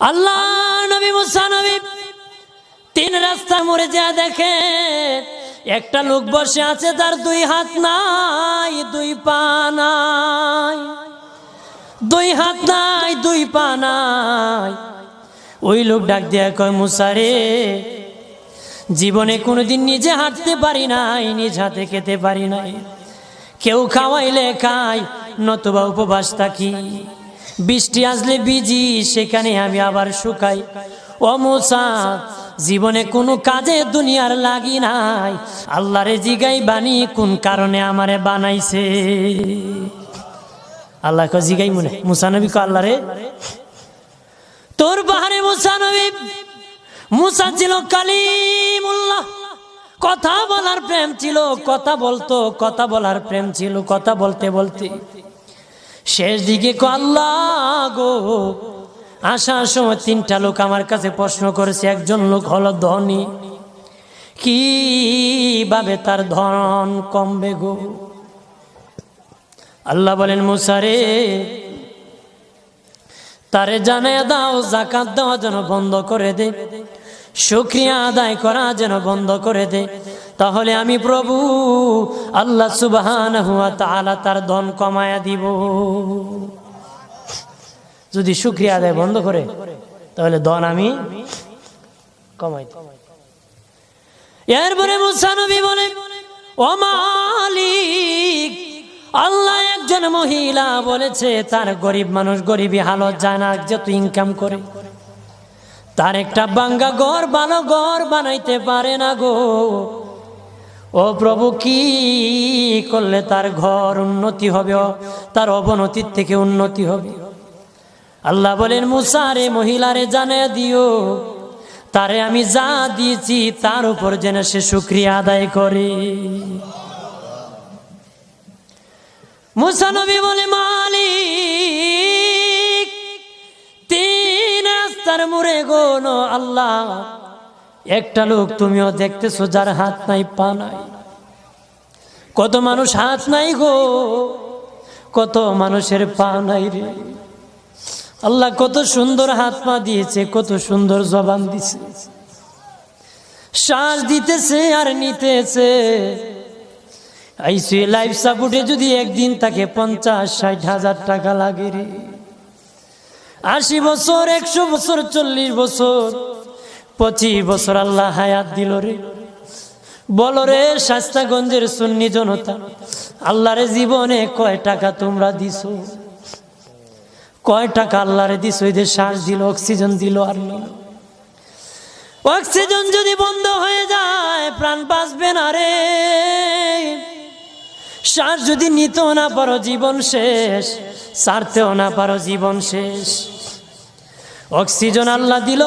আল্লাহ। নবী তিন রাস্তা মরে যা দেখে। একটা লোক বসে আছে, তার দুই হাত নাই, দুই পা নাই। দুই হাত নাই, দুই পা নাই। ওই লোক ডাক দিয়া কয় মুসারে জীবনে কোনোদিন নিজে হাঁটতে পারি নাই, নিজ হাতে খেতে পারি নাই। কেউ খাওয়াইলে খাই নতুবা উপবাস থাকি। বৃষ্টি আসলে বিজি সেখানে আমি আবার শুকাই। ও মুসা, জীবনে কোনো কাজে দুনিয়ার লাগি নাই। আল্লাহরে জিগাই বানি কোন কারণে আমারে বানাইছে? আল্লাহ ক জিগাই মনে মুসানবী ক আল্লাহ রে তোর বাহারে মুসানবী মুসা ছিল কালিমুল্লাহ। কথা বলার প্রেম ছিল, কথা বলতো, কথা বলার প্রেম ছিল, কথা বলতে বলতে শেষ দিকে গো। আসার সময় তিনটা লোক আমার কাছে প্রশ্ন করেছে, একজন লোক হলো ধনী। কীভাবে তার ধন কমবে গো? আল্লাহ বলেন মুসারে তারে জানায় দাও জাকাত দেওয়া যেন বন্ধ করে দে। শুক্রিয়া আদায় করা যেন বন্ধ করে দে। তাহলে আমি প্রভু আল্লাহ সুবাহান হুয়া তাআলা তার ধন কমায়া দিব। যদি শুক্রিয়া আদায় বন্ধ করে, তাহলে ধন আমি কমাই এরপরে মুসানবী বলে, ও মালিক, আল্লাহ একজন মহিলা বলেছে, তার গরিব মানুষ গরিবী হালত যায় না যত ইনকাম করে। তার একটা বাঙ্গা ঘর, ভালো ঘর বানাইতে পারে না গো। ও প্রভু, কি করলে তার ঘর উন্নতি হবে? তার অবনতির থেকে উন্নতি হবে। আল্লাহ বলেন মুসারে মহিলারে জানে দিও। তারে আমি যা দিয়েছি, তার উপর যেন সে শুক্রিয়া আদায় করে। মুসানবী বলে, মালিক, তিন রাস্তার মুড়ে গোন আল্লাহ একটা লোক তুমিও দেখতেছো যার হাত নাই, পা নাই। কত মানুষ হাত নাই গো, কত মানুষের পা নাই রে। আল্লাহ কত সুন্দর হাত পা দিয়েছে, কত সুন্দর জবান দিছে। শ্বাস দিতেছে আর নিতেছে। আইসি লাইফ সাপোর্টে যদি একদিন তাকে পঞ্চাশ, ষাট হাজার টাকা লাগে রে। আশি বছর, একশো বছর, চল্লিশ বছর পঁচিশ বছর আল্লাহ হায়াত দিল রে। বলো রে, শাস্তাগঞ্জের সুন্নি জনতা, আল্লাহরে জীবনে কয় টাকা তোমরা দিছো? কয় টাকা আল্লাহরে দিছো? এদের শ্বাস দিল, অক্সিজেন দিল আর অক্সিজেন যদি বন্ধ হয়ে যায়, প্রাণ বাঁচবে না রে। শ্বাস যদি নিতেও না পারো জীবন শেষ, ছাড়তেও না পারো জীবন শেষ। অক্সিজেন আল্লাহ দিল